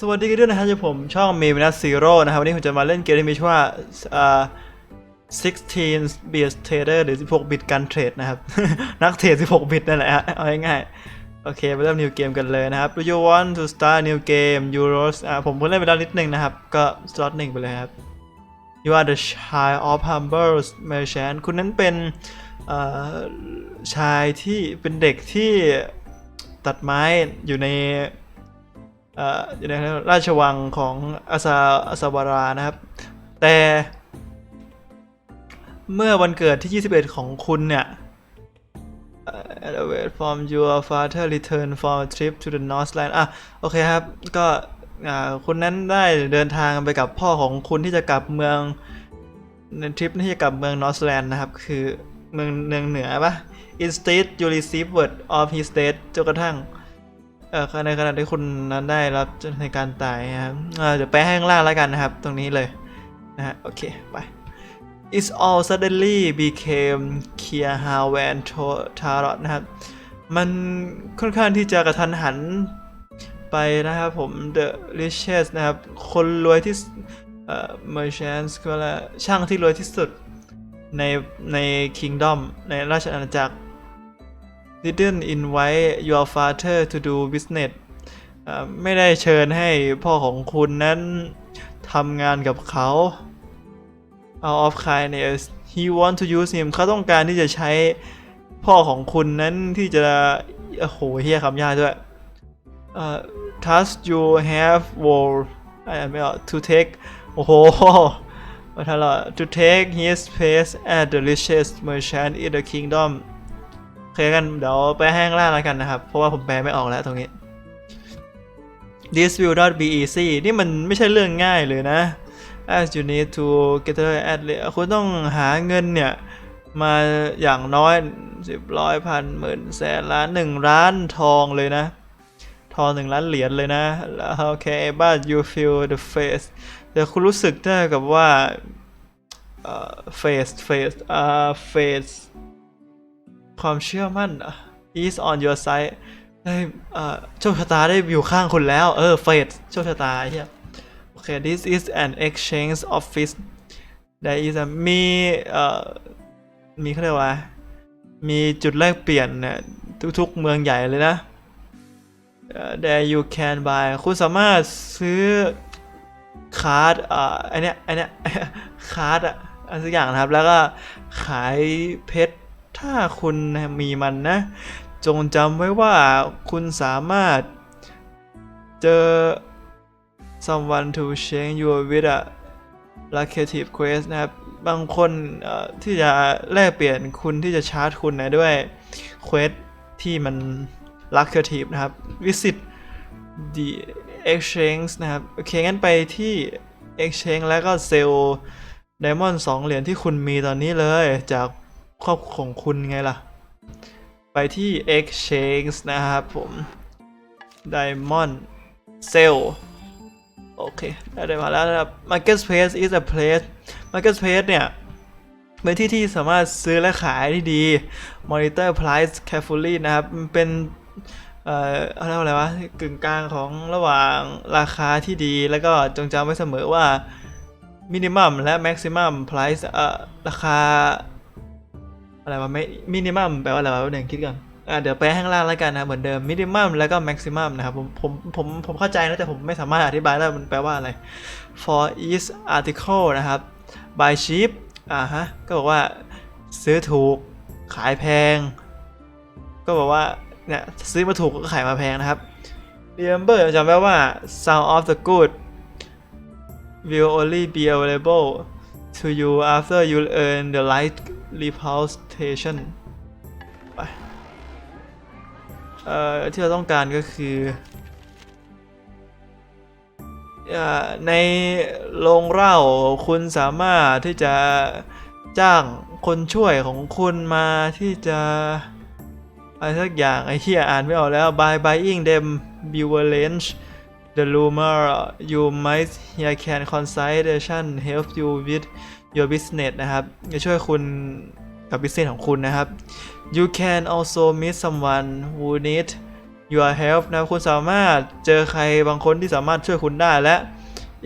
สวัสดีกันด้วยนะครับอยู่ผมช่องมีมินัสซีโร่นะครับ วันนี้ผมจะมาเล่นเกมที่มีชื่อว่าอ่า16 bit trader หรือ 16 bit การเทรดนะครับ นักเทรด 16 bit นั่นแหละฮะ เอาง่ายๆ โอเคไปเริ่ม new game กันเลยนะครับ Do you want to start new game Euros อ่าผมเพิ่งเล่นไปแล้วนิดนึงนะครับ ก็ slot หนึ่งไปเลยครับ You are the child of humble merchant คุณนั้นเป็นเอ่อชายที่เป็นเด็กที่ตัดไม้อยู่ใน อยู่ในราชวังของอาซาอาซาวารานะครับ แต่เมื่อวันเกิดที่ 21 ของคุณเนี่ยเอ่อ wait from your father return from a trip to the Northland อะ โอเคครับ ก็คุณนั้นได้เดินทางไปกับพ่อของคุณที่จะกลับเมืองในทริปที่จะกลับเมือง Northland นะครับ คือเมืองเมืองเหนือปะ instead you receive word of his death จนกระทั่ง ในขณะที่คุณนั้นได้รับในการตายนะครับเดี๋ยวแปให้ข้างล่างแล้วกันนะครับ ตรงนี้เลยนะฮะโอเคไป It's all suddenly became clear how when Tarot นะครับ มันค่อนข้างที่จะกระทันหันไปนะครับผม The richest นะครับ คนรวยที่เอ่อ merchants ก็แล้วช่างที่รวยที่สุดในใน kingdom ในราชอาณาจักร didn't invite your father to do business ไม่ได้เชิญให้พ่อของคุณนั้นทำงานกับเขา out of kindness he want to use him เขาต้องการที่จะใช้พ่อของคุณนั้นที่จะโอ้โหเฮียคำยากด้วยเอ่อ thus you have war อ่านไม่ออก to take โอ้โหมาทันละ to take his place as the richest merchant in the kingdom เคกันเดี๋ยวไปแห้งล่างแล้วกันนะครับ เพราะว่าผมแปลไม่ออกแล้วตรงนี้ This will not be easy นี่มันไม่ใช่เรื่องง่ายเลยนะ as you need to get at least คุณต้องหาเงินเนี่ยมาอย่างน้อยสิบร้อยพันหมื่นแสนล้านหนึ่งล้านทองเลยนะ ทองหนึ่งล้านเหรียญเลยนะแล้วโอเค but you feel the face แต่คุณรู้สึกได้กับว่าเออ face face อ่า face ความเชื่อมั่น is on your side ได้เอ่อโชคชะตาได้อยู่ข้างคุณแล้ว เออ fate โชคชะตาเฮียโอเค this is an exchange office there is a มีเอ่อมีเขาเรียกว่า มีจุดแลกเปลี่ยนเนี่ยทุกๆเมืองใหญ่เลยนะ there you can buy คุณสามารถซื้อคาร์ดอ่าไอเนี้ยไอเนี้ยคาร์ดอะอันสักอย่างนะครับ แล้วก็ขายเพชร ถ้าคุณมีมันนะ จงจำไว้ว่าคุณสามารถเจอ someone to change your with a lucrative quest นะครับ บางคนที่จะแลกเปลี่ยนคุณที่จะชาร์จคุณนะด้วย เควสที่มัน lucrative นะครับ visit the exchange นะครับ โอเค งั้นไปที่ exchange แล้วก็เซลล์ Diamond 2 เหรียญที่คุณมีตอนนี้เลยจาก ครอบของคุณไงล่ะ ไปที่ exchange นะครับผม Diamond Sell โอเค ได้มาแล้วนะครับ Marketplace is a place Marketplace เนี่ยเป็นที่ที่สามารถซื้อและขายได้ดี Monitor price carefully นะครับ เป็นเอ่อเรียกว่าอะไรวะกึ่งกลางของระหว่างราคาที่ดี แล้วก็จงจำไว้เสมอว่า minimum และ maximum price เอ่อราคา อะไรวะไม่ minimum แปลว่าอะไรวะเดี๋ยวคิดก่อนอ่าเดี๋ยวแปลข้างล่างแล้วกันนะเหมือนเดิม minimum แล้วก็ maximum นะครับผมผมผมผมเข้าใจนะแต่ผมไม่สามารถอธิบายได้มันแปลว่าอะไร for each article นะครับ buy cheap อ่าฮะก็บอกว่าซื้อถูกขายแพง ก็บอกว่าเนี่ยซื้อมาถูกก็ขายมาแพงนะครับ remember จำไว้ว่า some of the good will only be available to you after you earn the right reputation ไป เอ่อ ที่เราต้องการก็คืออ่อในโรงเหล้าคุณสามารถที่จะจ้างคนช่วยของคุณมาที่จะอะไรสักอย่างไอ้เหี้ยอ่านไม่ออกแล้ว by buying them beverage the rumor you might hear can consultation help you with your business นะครับจะช่วยคุณกับ business ของคุณนะครับ you can also meet someone who need your help นะค,คุณสามารถเจอใครบางคนที่สามารถช่วยคุณได้และ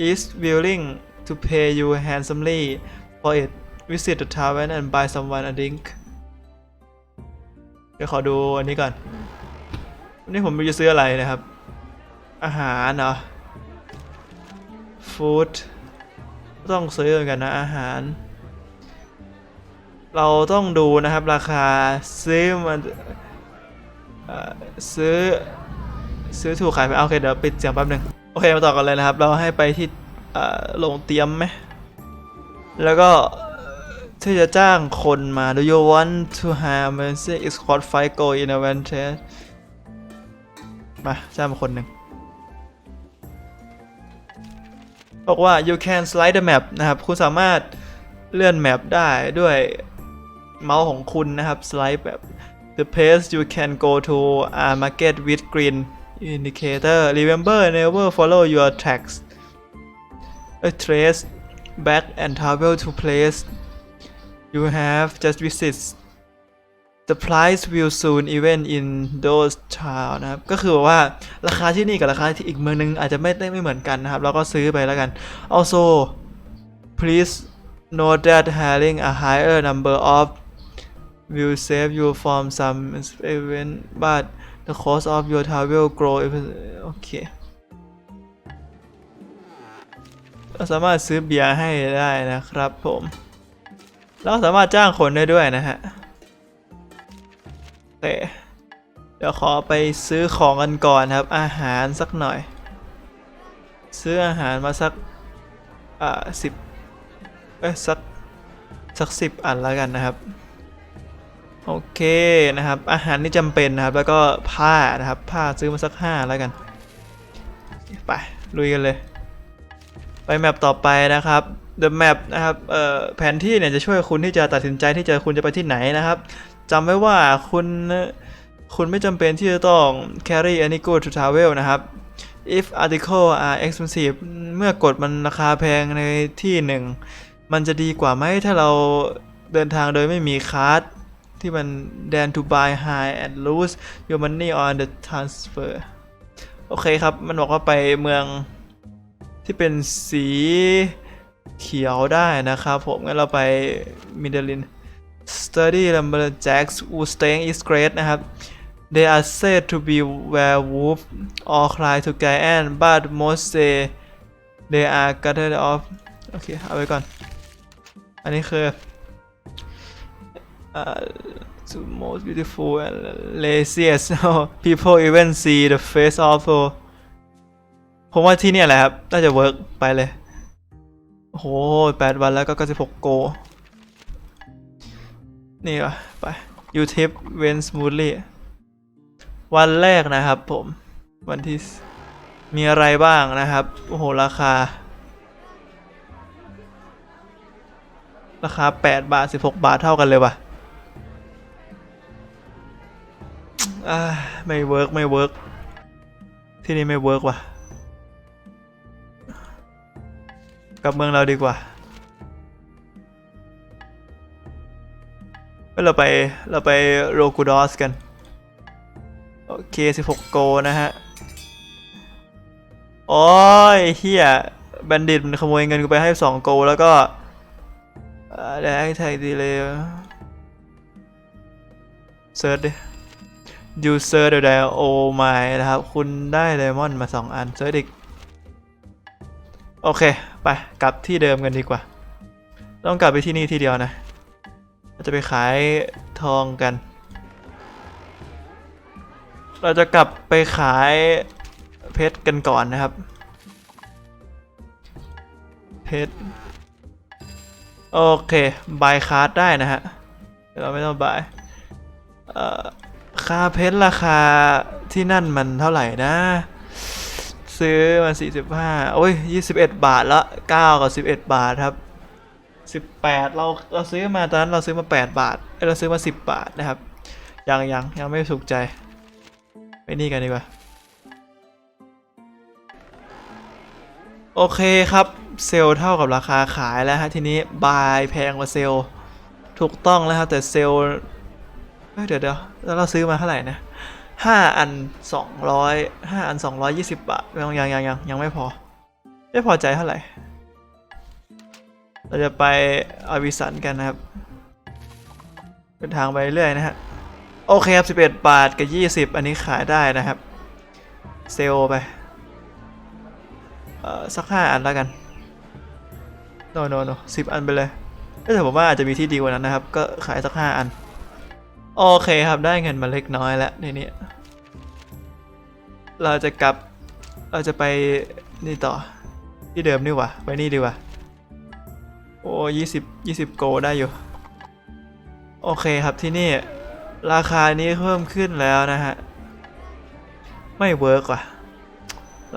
is willing to pay you handsomely for it visit the tavern and buy someone a drink เดี๋ยวขอดูอันนี้ก่อนวันนี้ผมจะซื้ออะไรนะครับ อาหารเนาะฟู้ด ต้องซื้อเหมือนกันนะอาหาร เราต้องดูนะครับราคาซื้อมันซื้อซื้อถูกขายไปโอเคเดี๋ยวปิดเสียงแป๊บหนึ่งโอเคมาต่อกันเลยนะครับ เราให้ไปที่เอ่อโรงเตรียมไหมแล้วก็ที่จะจ้างคนมา Do you want to have mercy escort fight go in a van test มาจ้างมาคนหนึ่ง บอกว่า you can slide the map นะครับ คุณสามารถเลื่อนแมปได้ด้วยเมาส์ของคุณนะครับ slide แบบ the place you can go to a market with green indicator remember never follow your tracks a trace back and travel to place you have just visit the price will soon even in those town นะครับ ก็คือว่าราคาที่นี่กับราคาที่อีกเมืองนึงอาจจะไม่ได้ไม่เหมือนกันนะครับ เราก็ซื้อไปแล้วกัน also please note that having a higher number of will save you from some event but the cost of your travel grow โอเคเราสามารถซื้อเบียร์ให้ได้นะครับผม เราสามารถจ้างคนได้ด้วยนะฮะ แต่เดี๋ยวขอไปซื้อของกันก่อนครับ อาหารสักหน่อย ซื้ออาหารมาสัก อ่าสิบเอ้ยสัก สักสิบอันแล้วกันนะครับ โอเคนะครับ อาหารนี่จำเป็นนะครับ แล้วก็ผ้านะครับ ผ้าซื้อมาสักห้าแล้วกัน ไป ลุยกันเลย ไปแมปต่อไปนะครับ The Map นะครับ เอ่อ แผนที่เนี่ยจะช่วยคุณที่จะตัดสินใจที่จะคุณจะไปที่ไหนนะครับ จำไว้ว่าคุณคุณไม่จำเป็นที่จะต้อง carry any good to travel นะครับ if article are expensive เมื่อกดมันราคาแพงในที่หนึ่ง มันจะดีกว่าไหมถ้าเราเดินทางโดยไม่มีคาร์ดที่มัน than to buy high and lose your money on the transfer โอเคครับ มันบอกว่าไปเมืองที่เป็นสีเขียวได้นะครับผม งั้นเราไปมิเดลิน Study lumberjacks who staying is great นะครับ They are said to be werewolf or cry to giant but most say they are guarded off โอเค เอาไว้ก่อน อันนี้คืออ่า the most beautiful and laziest people even see the face of ผมว่าที่เนี่ยแหละครับ น่าจะเวิร์กไปเลยโอ้โหแปดวันแล้วก็96โก นี่วะไปยูทิปเวนสมูทลี่วันแรกนะครับผมวันที่มีอะไรบ้างนะครับ โอ้โห ราคา ราคา 8 บาท 16 บาทเท่ากันเลยว่ะอ่าไม่เวิร์กไม่เวิร์กที่นี่ไม่เวิร์กว่ะ กลับเมืองเราดีกว่า เราไปเราไปโรกูดอสกัน โอเค 16 โกนะฮะ โอ้ยเฮียบัณฑิตมันขโมยเงินกูไปให้ 2 โกแล้วก็ได้ไทยดีเลยเซิร์ชดิยูเซอร์เดอะไดโอไมนะครับ คุณได้ไดมอนด์มา 2 อันเซิร์ชอีก โอเค ไป กลับที่เดิมกันดีกว่า ต้องกลับไปที่นี่ทีเดียวนะ เราจะไปขายทองกัน เราจะกลับไปขายเพชรกันก่อนนะครับ เพชร โอเคบายคาร์ดได้นะฮะ เราไม่ต้องบาย เอ่อค่าเพชรราคาที่นั่นมันเท่าไหร่นะ ซื้อมา45โอ้ย 21 บาทละ9กับ 11 บาทครับ 18 เราเราซื้อมาตอนนั้นเราซื้อมา 8 บาทเอ้ยเราซื้อมา 10 บาทนะครับ ยังยังยังไม่สุกใจ ไปนี่กันดีกว่า โอเคครับ เซลล์เท่ากับราคาขายแล้วฮะ ทีนี้บายแพงกว่าเซลล์ถูกต้องแล้วครับ แต่เซลล์เอ้ยเดี๋ยวเดี๋ยวแล้วเราซื้อมาเท่าไหร่นะห้าอันสองร้อยห้าอันสองร้อยยี่สิบบาทยังยังยังยังยังไม่พอ ไม่พอใจเท่าไหร่ เราจะไปอาวิสันกันนะครับเดินทางไปเรื่อยนะฮะโอเคครับ 11 บาทกับ 20 อันนี้ขายได้นะครับ เซลไปเอ่อสัก 5 อันแล้วกันโนโนโนสิบอันไปเลยแต่ผมว่าอาจจะมีที่ดีกว่านั้นนะครับ ก็ขายสัก 5 อัน โอเคครับได้เงินมาเล็กน้อยแล้วในนี้เราจะกลับเราจะไปนี่ต่อที่เดิมนี่ว่าไปนี่ดีกว่า โอ้ยี่สิบยี่สิบโกได้อยู่ โอเคครับที่นี่ ราคานี้เพิ่มขึ้นแล้วนะฮะ ไม่เวิร์กว่ะ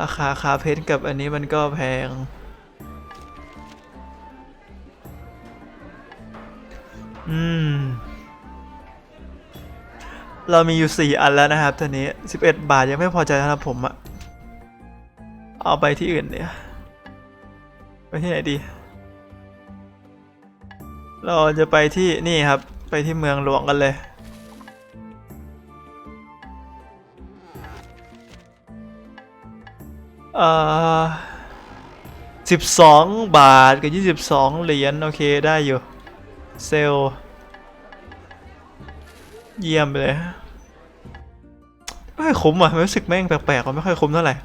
ราคาคาเพชรกับอันนี้มันก็แพง อืม เรามีอยู่4อันแล้วนะครับตอนนี้11บาทยังไม่พอใจสำหรับผมอะเอาไปที่อื่นเนี่ยไปที่ไหนดี เราจะไปที่นี่ครับ ไปที่เมืองหลวงกันเลย เอ่อสิบสองบาทกับยี่สิบสองเหรียญโอเคได้อยู่ เซลเยี่ยมไปเลย ไม่ค่อยคุ้มอะรู้สึกแม่งแปลกๆไม่ค่อยคุ้มเท่าไหร่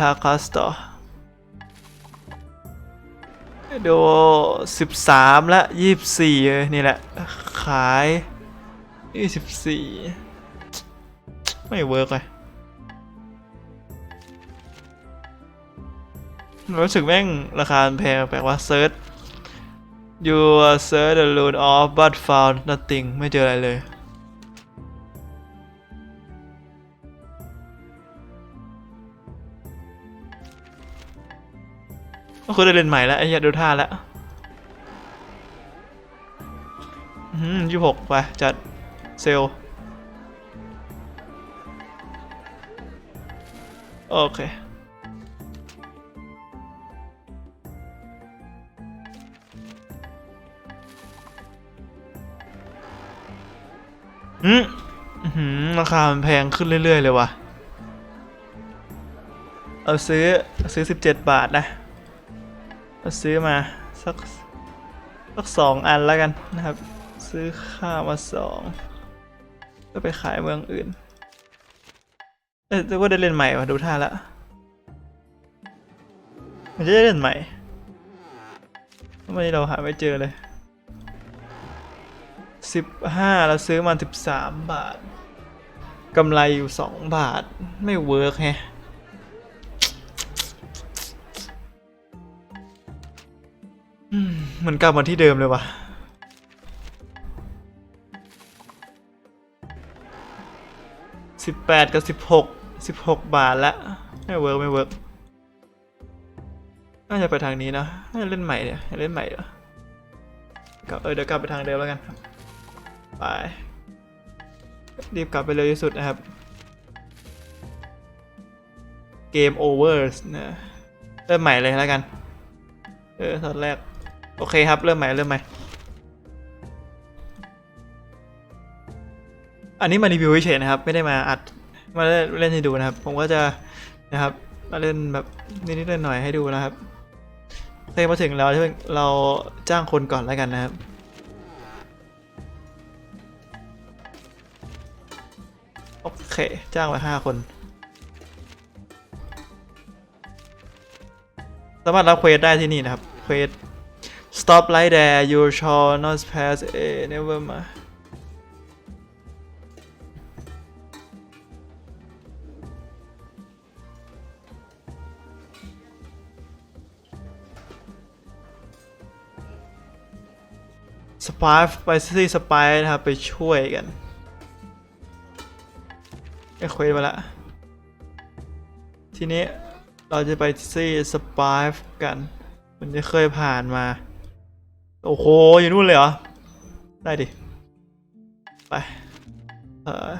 ทาคัสต่อดูสิบสามละยี่สิบสี่นี่แหละ ขายยี่สิบสี่ไม่เวิร์กเลยรู้สึกแม่งราคาแพงแปลว่าเซิร์ช you search the root of but found nothing ไม่เจออะไรเลย คือได้เล่นใหม่แล้วไอ้เหี้ยดูท่าแล้วอืมยี่หกไป จัด เซลโอเค อืมหือราคามันแพงขึ้นเรื่อย ๆ เลยว่ะ เอาซื้อ ซื้อ 17 บาทนะ เราซื้อมาสักสักสองอันแล้วกันนะครับ ซื้อข้าวมาสองก็ไปขายเมืองอื่น เอ้ยแต่ว่าได้เล่นใหม่ว่ะดูท่าละมันจะได้เล่นใหม่ทำไมเราหาไม่เจอเลยสิบห้าเราซื้อมาสิบสามบาทกำไรอยู่สองบาทไม่เวิร์กแฮะ มือนกลับมาที่เดิมเลยว่ะสิบแปดกับสิบหกสิบหกบาทละไม่เวิร์กไม่เวิร์กน่าจะไปทางนี้นะน่าจะเล่นใหม่เนี่ยเล่นใหม่เหรอก็เออเดี๋ยวกลับไปทางเดิมแล้วกันไปรีบกลับไปเร็วที่สุดนะครับ เกมโอเวอร์นะเริ่มใหม่เลยแล้วกัน เออตอนแรก โอเคครับ เริ่มใหม่เริ่มใหม่อันนี้มารีวิวเฉยนะครับ ไม่ได้มาอัดมาเล่นให้ดูนะครับ ผมก็จะนะครับ มาเล่นแบบนิดๆหน่อยๆให้ดูนะครับโอเคมาถึงแล้วเราจ้างคนก่อนแล้วกันนะครับโอเค จ้างไว้ห้าคน สามารถรับเควสได้ที่นี่นะครับ เควส stop right there you shall not pass a never mind s p y ไปที่สปายนะครับ ไปช่วยกันไอ้เควสมาละ ทีนี้เราจะไปที่สปายกัน มันจะเคยผ่านมา โอ้โหอยู่นู่นเลยเหรอ ได้ดิ ไป เอ่อ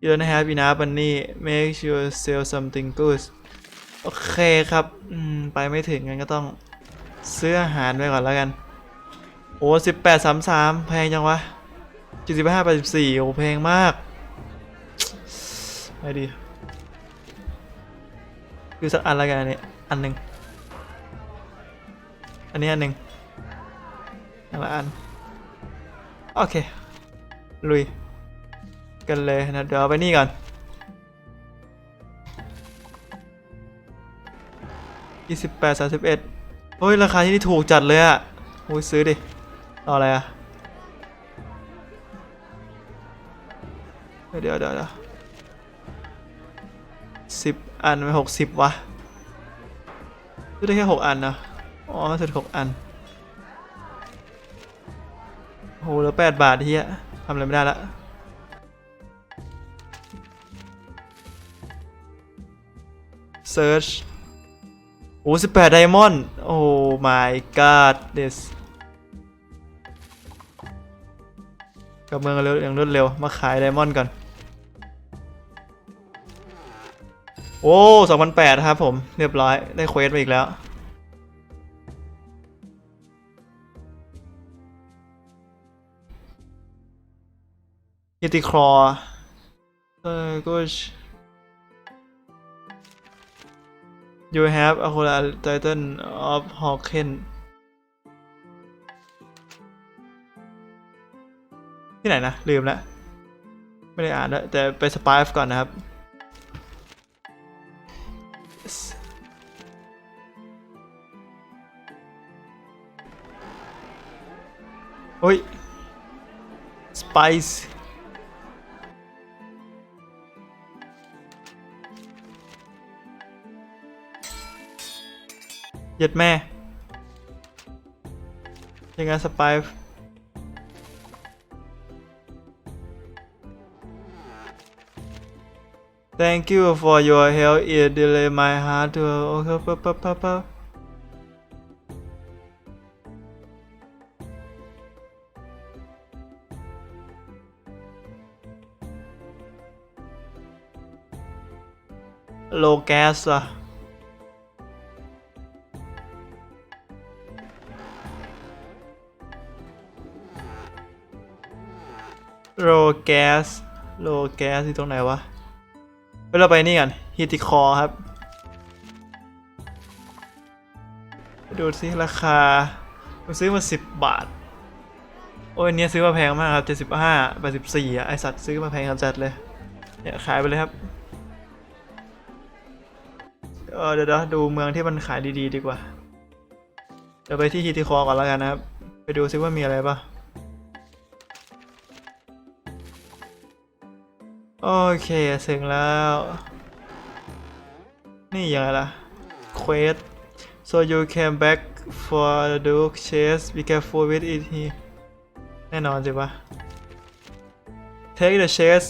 you don't have enough money make sure sell something good โอเคครับ อืม ไปไม่ถึงงั้นก็ต้องซื้ออาหารไปก่อนแล้วกัน โอ้สิบแปดสามสามแพงจังวะเจ็ดสิบห้าแปดสิบสี่โอ้แพงมาก ไปดีคือสักอันละกันอันนี้ อันหนึ่งอันนี้อันหนึ่ง อันละอัน โอเค ลุย กันเลยนะ เดี๋ยวไปนี่ก่อน ยี่สิบแปดสามสิบเอ็ดเฮ้ย ราคาที่นี่ถูกจัดเลยอะโอ้ยซื้อดิเอาอะไรอะ เดี๋ยวเดี๋ยวเดี๋ยวสิบอันไม่หกสิบวะซื้อได้แค่หกอันนะอ๋อซื้อได้หกอัน โหเหลือแปดบาทเฮียทำอะไรไม่ได้ละ search โอ้สิบแปดไดมอนด์โอ้ my god this กลับเมืองเร็วอย่างรวดเร็ว มาขายไดมอนด์ก่อน โอ้สองพันแปดครับผม เรียบร้อย ได้เควสมาอีกแล้ว ยิติครอเออก็ You have a whole title of Hawken ที่ไหนนะ ลืมแล้วไม่ได้อ่านด้วแต่ไปสปายก่อนนะครับโอ้ย Spice เย็ดแม่ ยังไงสปาย Thank you for your help it delay my heart to โอเคปั๊บปั๊บปั๊บปั๊บโลแกสอะ โลแกสโลแกสที่ตรงไหนวะไปเราไปนี่กันฮิติคอครับไปดูสิราคาผมซื้อมาสิบบาท โอ้ยเนี้ยซื้อมาแพงมากครับเจ็ดสิบห้าไปสิบสี่อะไอสัตว์ซื้อมาแพงจัดเลย เนี่ยขายไปเลยครับ เออเดี๋ยวดูเมืองที่มันขายดีๆ ดีกว่า เดี๋ยวไปที่ฮิติคอก่อนแล้วกันนะครับ ไปดูซิว่ามีอะไรป่ะ โอเคถึงแล้ว นี่ยังไงล่ะ quest so you came back for the Duke chase be careful with it here แน่นอนสิปะ take the chase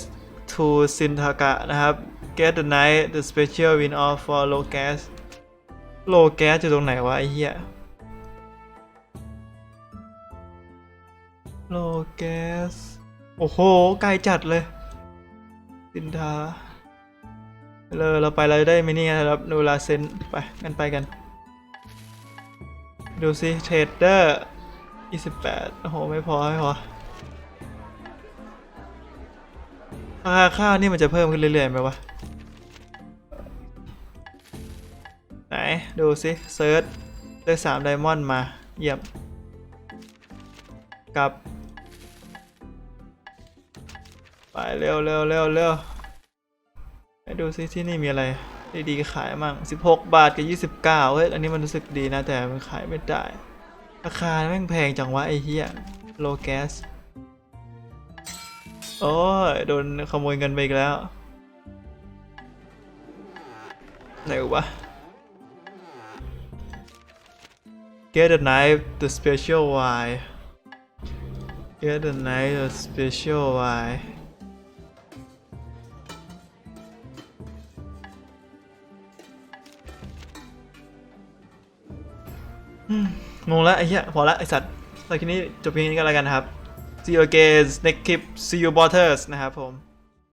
to Sintaka นะครับ get the knight the special win off for low gas low gas อยู่ตรงไหนวะไอ้เหี้ย low gas โอ้โห ไกลจัดเลย สินทาเลยเราไปเราได้มินี่นะครับดูลาเซนไปกันไปกัน ดูสิเทรดเดอร์28โอ้โห ไม่พอ ไม่พอราคาข้าวนี่มันจะเพิ่มขึ้นเรื่อยๆไหมวะ ไหน ดูสิเซิร์ชได้สามไดมอนด์มา เยี่ยมกับ ไปเร็วเร็วเร็วเร็วไปดูซิที่นี่มีอะไรดีๆขายมั่ง16 บาทกับ 29เฮ้ยอันนี้มันรู้สึกดีนะแต่มันขายไม่ได้ ราคาแม่งแพงจังวะไอ้เหี้ยโลแกสโอ้ยโดนขโมยเงินไปอีกแล้วไหนวะ Get the knife the special Y Get the knife the special Y งงละไอ้เหี้ยพอละไอ้สัตว์ตอนนี้จบเพียงนี้ก็แล้วกันนะครับ See you again next clip See you Botters นะครับผม